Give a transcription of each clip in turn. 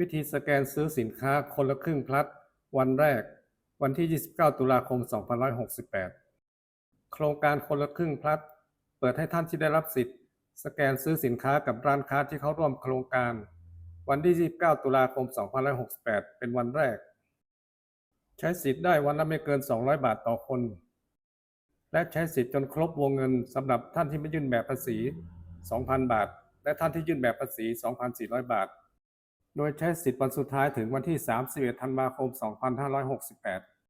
วิธีสแกนซื้อสินค้าคนละครึ่งพลัสวันแรก วันที่ 29 ตุลาคม 2568 โครงการคนละครึ่งพลัสเปิดให้ท่านที่ได้รับสิทธิ์ สแกนซื้อสินค้ากับร้านค้าที่เข้าร่วมโครงการ วันที่ 29 ตุลาคม 2568 เป็นวันแรก ใช้สิทธิ์ได้วันละไม่เกิน 200 บาทต่อคน และใช้สิทธิ์จนครบวงเงินสำหรับท่านที่ไม่ยื่นแบบภาษี 2,000 บาท และท่านที่ยื่นแบบภาษี 2,400 บาท โดยใช้สิทธิ์วันสุดท้ายถึงวันที่ 31 ธันวาคม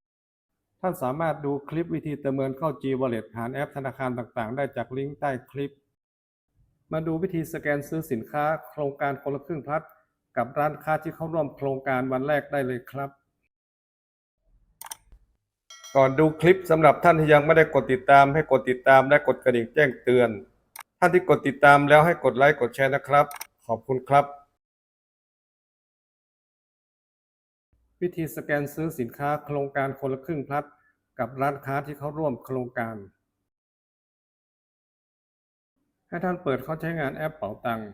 2568 ท่านสามารถดูคลิปวิธีเติมเงินเข้า G Wallet ผ่านแอปธนาคารต่างๆ ได้จากลิงก์ใต้คลิป มาดูวิธีสแกนซื้อสินค้าโครงการคนละครึ่งพลัสกับร้านค้าที่เข้าร่วมโครงการวันแรกได้เลยครับ ก่อนดูคลิปสำหรับท่านที่ยังไม่ได้กดติดตามให้กดติดตามและกดกระดิ่งแจ้งเตือน ท่านที่กดติดตามแล้วให้กดไลค์กดแชร์นะครับ ขอบคุณครับ วิธีสแกนซื้อสินค้าโครงการคนละครึ่งพลัสกับร้านค้าที่เข้าร่วมโครงการ ให้ท่านเปิดเข้าใช้งานแอปเป๋าตังค์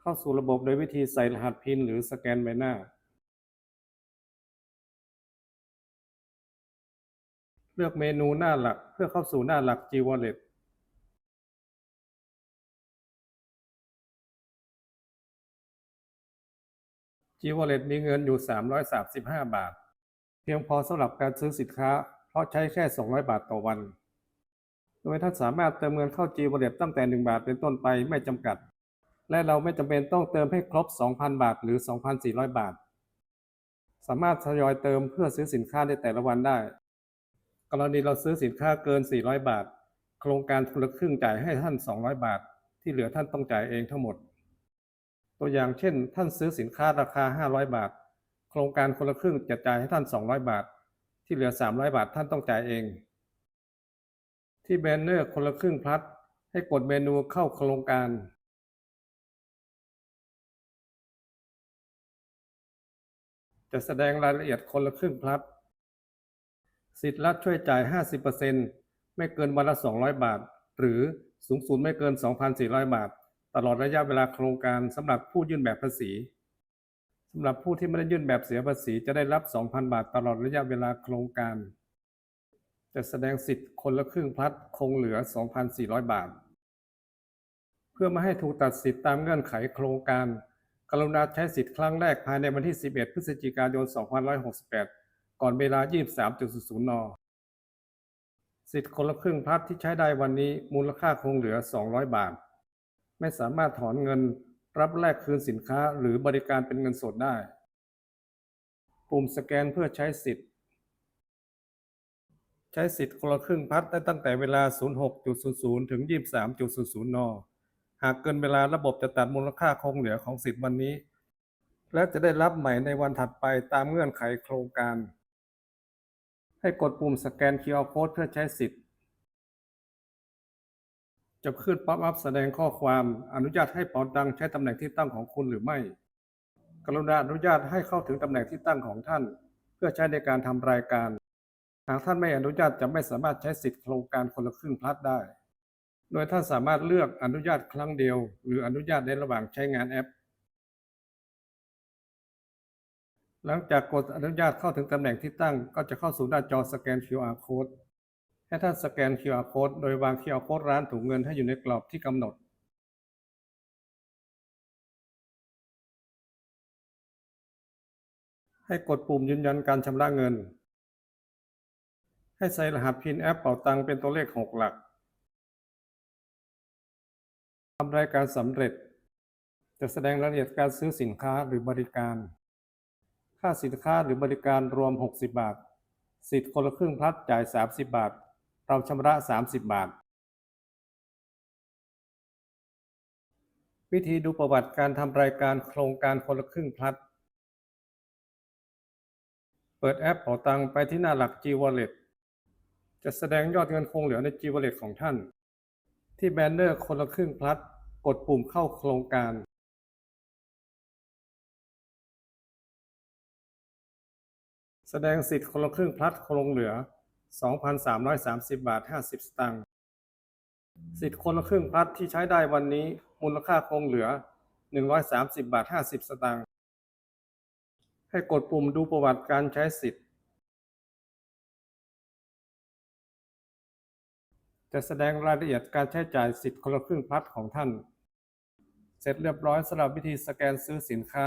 เข้าสู่ระบบโดยวิธีใส่รหัสพินหรือสแกนใบหน้า เลือกเมนูหน้าหลักเพื่อเข้าสู่หน้าหลัก G Wallet จีวอลเล็ตมีเงินอยู่ 335 บาท เพียงพอสำหรับการซื้อสินค้า เพราะใช้แค่ 200 บาทต่อวัน โดยท่านสามารถเติมเงินเข้า G Wallet ตั้งแต่ 1 บาทเป็นต้นไปไม่จำกัด และเราไม่จำเป็นต้องเติมให้ครบ 2,000 บาทหรือ 2,400 บาท สามารถทยอยเติมเพื่อซื้อสินค้าในแต่ละวันได้ กรณีเราซื้อสินค้าเกิน 400 บาท โครงการคนละครึ่งจ่ายให้ท่าน 200 บาท ที่เหลือท่านต้องจ่ายเองทั้งหมด ตัวอย่างเช่น ท่านซื้อสินค้าราคา 500 บาท โครงการคนละครึ่งจะจ่ายให้ท่าน 200 บาท ที่เหลือ 300 บาทท่านต้องจ่ายเอง ที่แบนเนอร์คนละครึ่งพลัสให้กดเมนูเข้าโครงการจะแสดงรายละเอียดคนละครึ่งพลัสสิทธิ์รัฐช่วยจ่าย 50%ไม่เกินวันละ 200 บาท หรือสูงสุดไม่เกิน 2,400 บาท ตลอดระยะเวลาโครงการสำหรับผู้ยื่นแบบภาษีสำหรับผู้ที่ไม่ได้ยื่นแบบเสียภาษีจะได้รับ 2,000 บาทตลอดระยะเวลาโครงการ จะแสดงสิทธิ์คนละครึ่งพลัดคงเหลือ 2,400 บาท เพื่อไม่ให้ถูกตัดสิทธิ์ตามเงื่อนไขโครงการ กรุณาใช้สิทธิ์ครั้งแรกภายในวันที่ 11 พฤศจิกายน 2568 ก่อนเวลา 23.00 น สิทธิ์คนละครึ่งพลัดที่ใช้ได้วันนี้มูลค่าคงเหลือ 200 บาท ไม่สามารถถอนเงินรับแลกคืนสินค้าหรือบริการเป็นเงินสดได้ ปุ่มสแกนเพื่อใช้สิทธิ์ ใช้สิทธิ์คนละครึ่งพัดได้ตั้งแต่เวลา 06.00 ถึง 23.00 น หากเกินเวลาระบบจะตัดมูลค่าคงเหลือของสิทธิ์วันนี้ และจะได้รับใหม่ในวันถัดไปตามเงื่อนไขโครงการ ให้กดปุ่มสแกน QR Code เพื่อใช้สิทธิ์ จะขึ้นป๊อปอัพแสดงข้อความอนุญาตให้เป๋าตังใช้ตำแหน่งที่ตั้งของคุณหรือไม่ กรุณาอนุญาตให้เข้าถึงตำแหน่งที่ตั้งของท่าน เพื่อใช้ในการทำรายการ หากท่านไม่อนุญาตจะไม่สามารถใช้สิทธิโครงการคนละครึ่งพลัดได้ โดยท่านสามารถเลือกอนุญาตครั้งเดียว หรืออนุญาตในระหว่างใช้งานแอป หลังจากกดอนุญาตเข้าถึงตำแหน่งที่ตั้ง ก็จะเข้าสู่หน้าจอสแกน QR Code ให้ท่านสแกน QR Code โดยวาง QR Code ร้านถุงเงินให้อยู่ในกรอบที่กำหนดให้กดปุ่มยืนยันการชำระเงิน ให้ใส่รหัสพินแอปเป่าตังเป็นตัวเลข 6 หลัก ทำรายการสำเร็จ จะแสดงรายละเอียดการซื้อสินค้าหรือบริการ ค่าสินค้าหรือบริการรวม 60 บาท สิทธิ์คนละครึ่งพลัดจ่าย 30 บาท เราชำระ 30 บาท วิธีดูประวัติการทำรายการโครงการคนละครึ่งพลัด เปิดแอปเป๋าตังไปที่หน้าหลัก G Wallet จะแสดงยอดเงินคงเหลือใน G Wallet ของท่าน ที่แบนเนอร์คนละครึ่งพลัด กดปุ่มเข้าโครงการแสดงสิทธิ์คนละครึ่งพลัดคงเหลือ 2,330 บาท 50 สตางค์สิทธิ์คนละครึ่งพัดที่ใช้ได้วันนี้มูลค่าคงเหลือ 130 บาท 50 สตางค์ให้กดปุ่มดูประวัติการใช้สิทธิ์ จะแสดงรายละเอียดการใช้จ่ายสิทธิ์คนละครึ่งพัดของท่าน เสร็จเรียบร้อยสำหรับวิธีสแกนซื้อสินค้า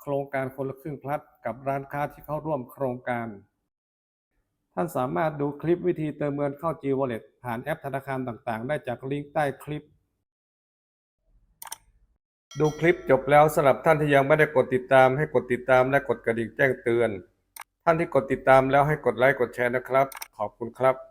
โครงการคนละครึ่งพลัดกับร้านค้าที่เข้าร่วมโครงการ ท่านสามารถดูคลิปวิธีเติมเงินเข้า G Wallet ผ่านแอปธนาคารต่างๆ ได้จากลิงก์ใต้คลิป ดูคลิปจบแล้วสำหรับท่านที่ยังไม่ได้กดติดตามให้กดติดตามและกดกระดิ่งแจ้งเตือน ท่านที่กดติดตามแล้วให้กดไลค์กดแชร์นะครับ ขอบคุณครับ